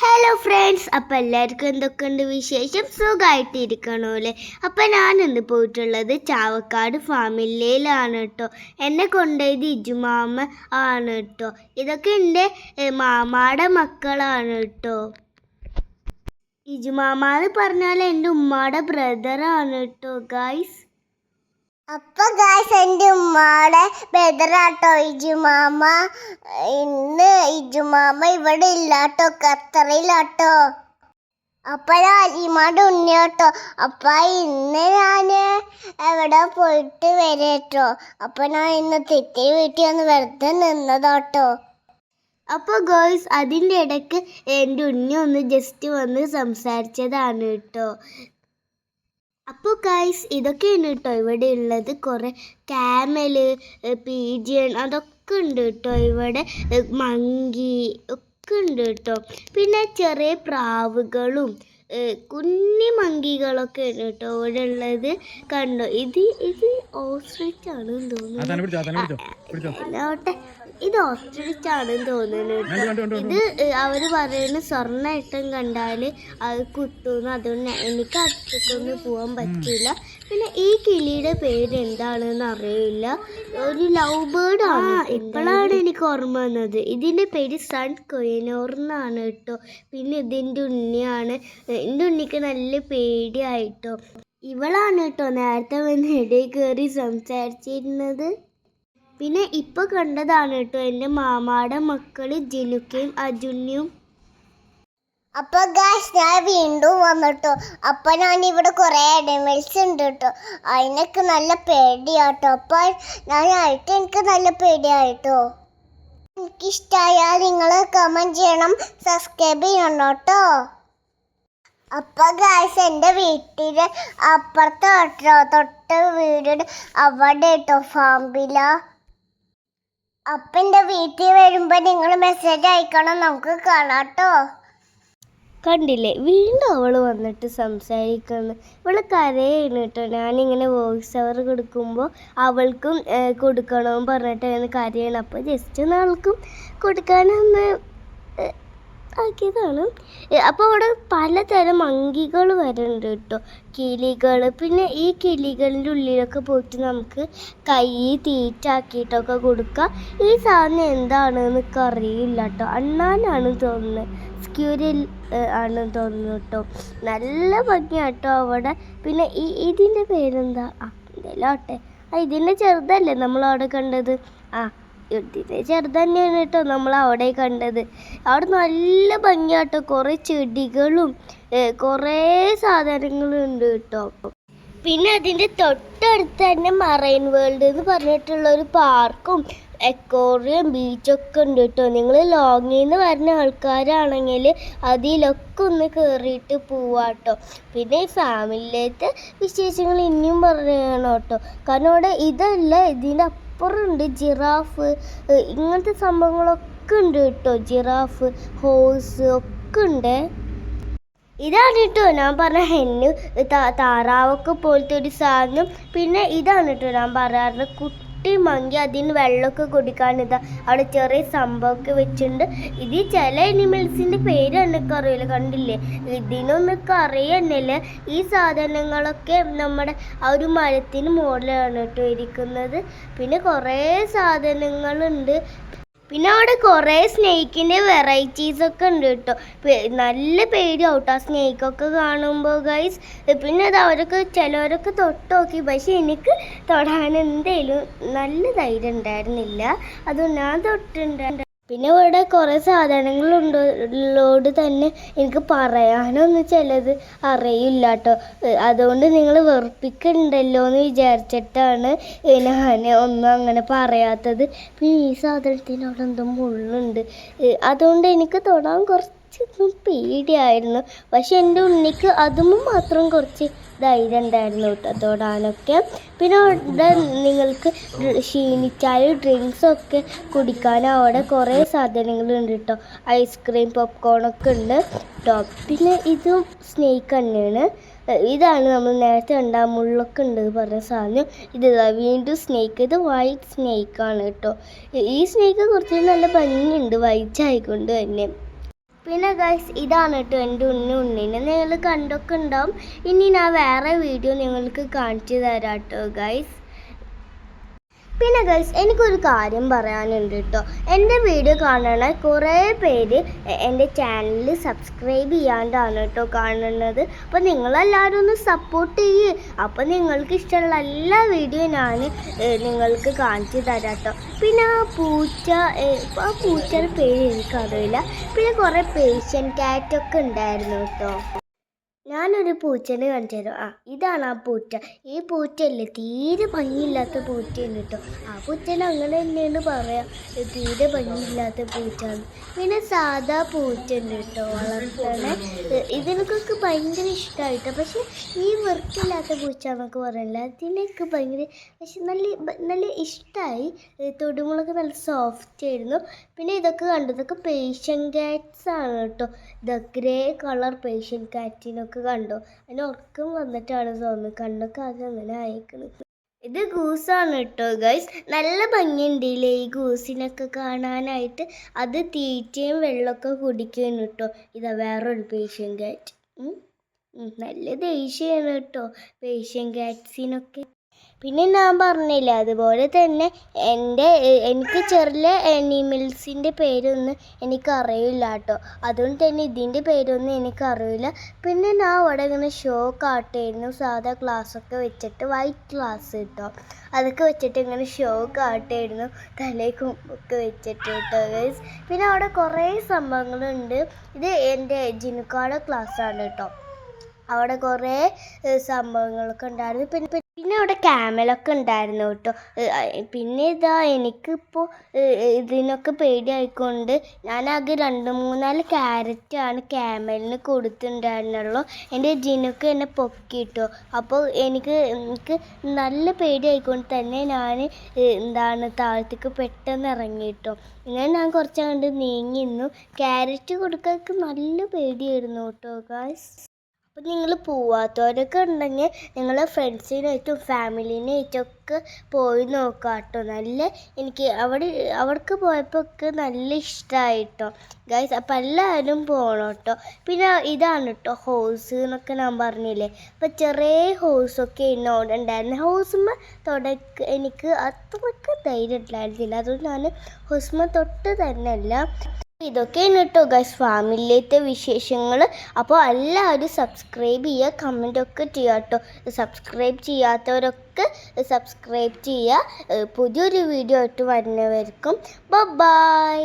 Hello friends അപ്പം എല്ലാവർക്കും എന്തൊക്കെയുണ്ട് വിശേഷം? സുഖമായിട്ടിരിക്കണമല്ലേ അപ്പം ഞാൻ ഇന്ന് പോയിട്ടുള്ളത് ചാവക്കാട് ഫാമിലിയിലാണ് കേട്ടോ. എന്നെ കൊണ്ടുപോയത് ഇജുമാമ ആണ് കേട്ടോ. ഇതൊക്കെ എന്റെ മാമാടെ മക്കളാണ് കേട്ടോ. ഇജുമാമ എന്ന് പറഞ്ഞാൽ എന്റെ ഉമ്മാടെ ബ്രദറാണ് കേട്ടോ ഗൈസ് അപ്പൊ ഗായ്സ് എന്റെ ഉമ്മാടെ ബെദറാട്ടോ ഇജുമാമ ഇന്ന് ഇജുമാമ ഇവിടെ ഇല്ലാട്ടോ. ഖത്തറിലാട്ടോ. അപ്പൊ അലിമാട് ഉണ്ണിയാട്ടോ. അപ്പ ഇന്ന് ഞാൻ എവിടെ പോയിട്ട് വരേട്ടോ. അപ്പൊ ഞാൻ ഇന്ന് തെറ്റി വീട്ടിൽ ഒന്ന് വെറുതെ നിന്നതാട്ടോ. അപ്പോൾ ഗേൾസ് അതിന്റെ ഇടയ്ക്ക് എന്റെ ഉണ്ണി ഒന്ന് ജസ്റ്റ് വന്ന് സംസാരിച്ചതാണ് കേട്ടോ. അപ്പോൾ ഗൈസ് ഇതൊക്കെയാണ് കേട്ടോ ഇവിടെ ഉള്ളത്. കുറേ ക്യാമൽ പീജിയൺ അതൊക്കെ ഉണ്ട് കേട്ടോ ഇവിടെ. മങ്കി ഒക്കെ ഉണ്ട് കേട്ടോ പിന്നെ ചെറിയ പ്രാവുകളും കുഞ്ഞി മങ്കികളൊക്കെ ഉണ്ട് കേട്ടോ ഇവിടെ ഉള്ളത്. കണ്ടോ? ഇത് ഇത് ഓസ്ട്രിച്ച് ആണെന്ന് തോന്നുന്നു. ഇത് ഓസ്ട്രിച്ച് ആണെന്ന് തോന്നുന്നു ഇത് അവർ പറയുന്ന സ്വർണ ഇട്ടം കണ്ടാൽ അത് കുത്തുന്നു അതുകൊണ്ട് എനിക്ക് അടുത്തേക്കൊന്നും പോകാൻ പറ്റില്ല പിന്നെ ഈ കിളിയുടെ പേര് എന്താണെന്ന് അറിയില്ല. ഒരു ലവ് ബേർഡ് ആണ് ഇപ്പോഴാണ് എനിക്ക് ഓർമ്മ വന്നത്. ഇതിന്റെ പേര് സൺ കൊയിനോർ എന്നാണ് കേട്ടോ. പിന്നെ ഇതിന്റെ ഉണ്ണിയാണ്. എന്റെ ഉണ്ണിക്ക് നല്ല പേടിയായിട്ടോ. ഇവളാണ് കേട്ടോ നേരത്തെ വന്ന് ഇടയിൽ കയറി സംസാരിച്ചിരുന്നത്. പിന്നെ ഇപ്പൊ കണ്ടതാണ് കേട്ടോ എന്റെ മാമാടെ മക്കൾ ജിനുക്കയും അജുന്യും അപ്പൊ ഗാഷ് ഞാൻ വീണ്ടും വന്നിട്ടോ. അപ്പൊ ഞാൻ ഇവിടെ കുറെ അനിമൽസ് ഉണ്ട് കേട്ടോ. അതിനൊക്കെ നല്ല പേടിയാട്ടോ. അപ്പൊ ഞാൻ ആയിട്ട് എനിക്ക് നല്ല പേടിയായിട്ടോ. എനിക്കിഷ്ടായാൽ നിങ്ങൾ കമന്റ് ചെയ്യണം. സബ്സ്ക്രൈബ് ചെയ്യണം കേട്ടോ. അപ്പൊ ഗായ്സ് എന്റെ വീട്ടിൽ അപ്പുറത്തെ തൊട്ട് വീട് അവിടെ കേട്ടോ ഫാമ്പില അപ്പൊ എന്റെ വീട്ടിൽ വരുമ്പോൾ നിങ്ങൾ മെസ്സേജ് അയക്കണം. നമുക്ക് കാണാം കേട്ടോ കണ്ടില്ലേ? വീണ്ടും അവൾ വന്നിട്ട് സംസാരിക്കുന്നു. ഇവൾ കരയാണ് കേട്ടോ ഞാനിങ്ങനെ വോയിസ് അവർ കൊടുക്കുമ്പോൾ അവൾക്കും കൊടുക്കണമെന്ന് പറഞ്ഞിട്ട് അങ്ങനെ കരയാണ്. അപ്പോൾ ജസ്റ്റ് ഒന്ന് അവൾക്കും കൊടുക്കാനൊന്ന് ആക്കിയതാണ്. അപ്പോൾ അവിടെ പലതരം അങ്കികൾ വരുന്നുണ്ട് കേട്ടോ. കിളികൾ പിന്നെ ഈ കിളികളുടെ ഉള്ളിലൊക്കെ പോയിട്ട് നമുക്ക് കൈ തീറ്റാക്കിയിട്ടൊക്കെ കൊടുക്കാം. ഈ സാധനം എന്താണ് എന്നൊക്കെ അറിയില്ല കേട്ടോ. അണ്ണാനാണ് തോന്നുന്നത്. സ്ക്യൂരിൽ ആണ് തോന്നുന്നു കേട്ടോ. നല്ല ഭംഗിയാട്ടോ അവിടെ. പിന്നെ ഈ ഇതിന്റെ പേരെന്താ? ആ എന്തായാലും ആട്ടെ ആ ഇതിന്റെ ചെറുതല്ലേ നമ്മൾ അവിടെ കണ്ടത്? ആ ഇതിന്റെ ചെറുത് തന്നെയാണ് കേട്ടോ നമ്മൾ അവിടെ കണ്ടത്. അവിടെ നല്ല ഭംഗിയാട്ടോ. കുറേ ചെടികളും കുറേ സാധനങ്ങളും ഉണ്ട് കേട്ടോ. പിന്നെ അതിന്റെ തൊട്ടടുത്ത് തന്നെ മറൈൻ വേൾഡ് എന്ന് പറഞ്ഞിട്ടുള്ള ഒരു പാർക്കും എക്കോറിയം ബീച്ചൊക്കെ ഉണ്ട് കേട്ടോ. നിങ്ങൾ ലോങ്ങിൽ നിന്ന് വരുന്ന ആൾക്കാരാണെങ്കിൽ അതിലൊക്കെ ഒന്ന് കയറിയിട്ട് പോവാട്ടോ പിന്നെ ഈ ഫാമിലിയിലത്തെ വിശേഷങ്ങൾ ഇനിയും പറയണം കേട്ടോ. കാരണം അവിടെ ഇതല്ല ഇതിന്റെ അപ്പുറം ഉണ്ട് ജിറാഫ് ഇങ്ങനത്തെ സംഭവങ്ങളൊക്കെ ഉണ്ട് കേട്ടോ. ജിറാഫ് ഹോഴ്സ് ഒക്കെ ഉണ്ട്. ഇതാണ് കേട്ടോ ഞാൻ പറഞ്ഞ ഹെന്ന് താറാവൊക്കെ പോലത്തെ ഒരു സാധനം. പിന്നെ ഇതാണ് കേട്ടോ ഞാൻ പറയാറുണ്ട് കുട്ടി മങ്കി അതിന് വെള്ളമൊക്കെ കുടിക്കാൻ ഇതാ അവിടെ ചെറിയ സംഭവമൊക്കെ വെച്ചിട്ടുണ്ട്. ഇത് ചില അനിമൽസിന്റെ പേര് എനിക്ക് അറിയില്ല കണ്ടില്ലേ ഇതിനൊന്നും അറിയന്നില്ല ഈ സാധനങ്ങളൊക്കെ നമ്മുടെ ആ ഒരു മരത്തിന് മുകളിലാണ് കേട്ടോ ഇരിക്കുന്നത്. പിന്നെ കുറേ സാധനങ്ങളുണ്ട്. പിന്നെ അവിടെ കുറേ സ്നേക്കിന്റെ വെറൈറ്റീസ് ഒക്കെ ഉണ്ട് കേട്ടോ. നല്ല പേടിയാവും ആ സ്നേക്കൊക്കെ കാണുമ്പോൾ ഗൈസ് പിന്നെ അത് അവരൊക്കെ ചിലവരൊക്കെ തൊട്ട് നോക്കി. പക്ഷെ എനിക്ക് തൊടാൻ എന്തേലും നല്ല ധൈര്യം ഉണ്ടായിരുന്നില്ല. അതുകൊണ്ട് ഞാൻ തൊട്ടുണ്ടായിരുന്നു പിന്നെ ഇവിടെ കുറേ ഉള്ളോട് തന്നെ എനിക്ക് പറയാനൊന്നും ചിലത് അറിയില്ല കേട്ടോ. അതുകൊണ്ട് നിങ്ങൾ വെറുപ്പിക്കണ്ടല്ലോ എന്ന് വിചാരിച്ചിട്ടാണ് ഞാൻ ഒന്നും അങ്ങനെ പറയാത്തത്. പിന്നെ ഈ സാധനത്തിനോട് എന്തോ മുള്ളുണ്ട്. അതുകൊണ്ട് എനിക്ക് തൊടാൻ കുറച്ചൊന്നും പേടിയായിരുന്നു. പക്ഷെ എന്റെ ഉണ്ണിക്ക് അതും മാത്രം കുറച്ച് ധൈര്യം ഉണ്ടായിരുന്നു കേട്ടോ തൊടാനൊക്കെ. പിന്നെ അവിടെ നിങ്ങൾക്ക് ക്ഷീണിച്ചാൽ ഡ്രിങ്ക്സൊക്കെ കുടിക്കാൻ അവിടെ കുറേ സാധനങ്ങളുണ്ട് കേട്ടോ ഐസ്ക്രീം പോപ്കോൺ ഒക്കെ ഉണ്ട് കേട്ടോ പിന്നെ ഇതും സ്നേക്ക് തന്നെയാണ്. ഇതാണ് നമ്മൾ നേരത്തെ കണ്ട മുള്ളൊക്കെ ഉണ്ട് പറഞ്ഞ സാധനം. ഇത് വീണ്ടും സ്നേക്ക് ഇത് വൈറ്റ് സ്നേക്ക് ആണ് കേട്ടോ ഈ സ്നേക്ക് കുറച്ച് നല്ല ഭംഗിയുണ്ട് വൈറ്റ് ആയിക്കൊണ്ട് തന്നെ. പിന്നെ ഗൈസ് ഇതാണ് കേട്ടോ എന്റെ ഉണ്ണി ഉണ്ണിനെ നിങ്ങൾ കണ്ടൊക്കെ ഉണ്ടാവും. ഇനി ഞാൻ വേറെ വീഡിയോ നിങ്ങൾക്ക് കാണിച്ചു തരാം കേട്ടോ ഗൈസ് പിന്നെ ഗൈസ് എനിക്കൊരു കാര്യം പറയാനുണ്ട് കേട്ടോ എന്റെ വീഡിയോ കാണണ കുറേ പേര് എന്റെ ചാനൽ സബ്സ്ക്രൈബ് ചെയ്യാണ്ടാണ് കേട്ടോ കാണുന്നത്. അപ്പോൾ നിങ്ങളെല്ലാവരും ഒന്ന് സപ്പോർട്ട് ചെയ്യ്. അപ്പോൾ നിങ്ങൾക്ക് ഇഷ്ടമുള്ള എല്ലാ വീഡിയോ ഞാൻ നിങ്ങൾക്ക് കാണിച്ചു തരാം കേട്ടോ പിന്നെ ആ പൂച്ച ആ പൂച്ചയുടെ പേര് എനിക്കറിയില്ല. പിന്നെ കുറേ പേഷ്യൻ ക്യാറ്റൊക്കെ ഉണ്ടായിരുന്നു കേട്ടോ ഞാനൊരു പൂച്ചനെ കാണിച്ചു ആ ഇതാണ് ആ പൂച്ച. ഈ പൂച്ചയല്ലേ? തീരെ ഭംഗിയില്ലാത്ത പൂച്ചയാണ് കേട്ടോ. ആ പൂച്ചനെ അങ്ങനെ തന്നെയാണ് പറയാം. തീരെ ഭംഗിയില്ലാത്ത പൂച്ചയാണ്. പിന്നെ സാധാ പൂച്ച ഉണ്ട് കേട്ടോ വളർത്തണേ. ഇതിനൊക്കെ ഭയങ്കര ഇഷ്ടമായിട്ടോ പക്ഷെ ഈ വൃത്തിയില്ലാത്ത പൂച്ച എന്നൊക്കെ പറയില്ല അതിനൊക്കെ ഭയങ്കര പക്ഷെ നല്ല നല്ല ഇഷ്ടമായി തൊടുമുളൊക്കെ നല്ല സോഫ്റ്റ് ആയിരുന്നു. പിന്നെ ഇതൊക്കെ കണ്ടതൊക്കെ പേഷ്യൻ കാറ്റ്സ് ആണ് കേട്ടോ. ദ ഗ്രേ കളർ പേഷ്യൻ കാറ്റിനൊക്കെ കണ്ടോ. അതിന് ഉറക്കം വന്നിട്ടാണ് തോന്നുന്നത് കണ്ണൊക്കെ ആകെ അങ്ങനെ അയക്കുന്നത് ഇത് ഗൂസാണ് കേട്ടോ ഗൈസ് നല്ല ഭംഗിയുണ്ടല്ലേ ഈ ഗൂസിനൊക്കെ കാണാനായിട്ട്? അത് തീറ്റയും വെള്ളമൊക്കെ കുടിക്കുന്നു കേട്ടോ ഇതാ വേറൊരു പേഷ്യൻ കാറ്റ് നല്ല ദേഷ്യമാണ് കേട്ടോ പേഷ്യൻ കാറ്റ്സിനൊക്കെ പിന്നെ ഞാൻ പറഞ്ഞില്ല അതുപോലെ തന്നെ എന്റെ എനിക്ക് ചെറിയ അനിമൽസിന്റെ പേരൊന്നും എനിക്കറിയില്ല കേട്ടോ. അതുകൊണ്ട് തന്നെ ഇതിന്റെ പേരൊന്നും എനിക്കറിയില്ല. പിന്നെ ഞാൻ അവിടെ ഇങ്ങനെ ഷോ കാട്ടായിരുന്നു. സാധാ ഒക്കെ വെച്ചിട്ട് വൈറ്റ് ക്ലാസ് കേട്ടോ അതൊക്കെ വെച്ചിട്ട് ഇങ്ങനെ ഷോ കാട്ടായിരുന്നു. തലേക്കും ഒക്കെ വെച്ചിട്ട് കേട്ടോ ഗൈസ് പിന്നെ അവിടെ കുറേ സംഭവങ്ങളുണ്ട്. ഇത് എന്റെ ജിനുക്കാടെ ക്ലാസ്സാണ് കേട്ടോ അവിടെ കുറേ സംഭവങ്ങളൊക്കെ ഉണ്ടായിരുന്നു. പിന്നെ പിന്നെ- അവിടെ ക്യാമലൊക്കെ ഉണ്ടായിരുന്നു കേട്ടോ. പിന്നെ ഇതാ എനിക്കിപ്പോൾ ഇതിനൊക്കെ പേടിയായിക്കൊണ്ട് ഞാനാകെ രണ്ട് മൂന്നാൽ ക്യാരറ്റാണ് ക്യാമലിന് കൊടുത്തിട്ടുണ്ടായിരുന്നുള്ളൂ. എന്റെ ജിനൊക്കെ എന്നെ പൊക്കിയിട്ടു അപ്പോൾ എനിക്ക് എനിക്ക് നല്ല പേടിയായിക്കൊണ്ട് തന്നെ ഞാൻ എന്താണ് താഴത്തേക്ക് പെട്ടെന്ന് ഇറങ്ങിയിട്ടോ ഇങ്ങനെ ഞാൻ കുറച്ചങ്ങോട്ട് നീങ്ങി നിന്നു. ക്യാരറ്റ് കൊടുക്കാൻ നല്ല പേടിയായിരുന്നു കേട്ടോ ഗായ്സ് അപ്പം നിങ്ങൾ പോവാത്തവരൊക്കെ ഉണ്ടെങ്കിൽ നിങ്ങൾ ഫ്രണ്ട്സിനായിട്ടും ഫാമിലീനായിട്ടൊക്കെ പോയി നോക്കാം കേട്ടോ നല്ല എനിക്ക് അവിടെ അവർക്ക് പോയപ്പോൾ ഒക്കെ നല്ല ഇഷ്ടമായിട്ടോ ഗൈസ് അപ്പം എല്ലാവരും പോകണം കേട്ടോ പിന്നെ ഇതാണ് കേട്ടോ ഹോസ് എന്നൊക്കെ ഞാൻ പറഞ്ഞില്ലേ. അപ്പം ചെറിയ ഹോസൊക്കെ എന്നോട് ഉണ്ടായിരുന്നു. ഹോസുമ്മ തുടക്ക എനിക്ക് അത്രയ്ക്ക് ധൈര്യം ഉണ്ടായിരുന്നില്ല. അതുകൊണ്ട് ഞാൻ ഹോസുമ്മ തൊട്ട് തന്നെയല്ല. ഇതൊക്കെയാണ് കേട്ടോ ഗൈസ് ഫാമിലിയിലത്തെ വിശേഷങ്ങൾ അപ്പോൾ എല്ലാവരും സബ്സ്ക്രൈബ് ചെയ്യുക കമന്റ് ഒക്കെ ചെയ്യുക കേട്ടോ. സബ്സ്ക്രൈബ് ചെയ്യാത്തവരൊക്കെ സബ്സ്ക്രൈബ് ചെയ്യുക. പുതിയൊരു വീഡിയോ ആയിട്ട് വരുന്നവർക്കും ബൈ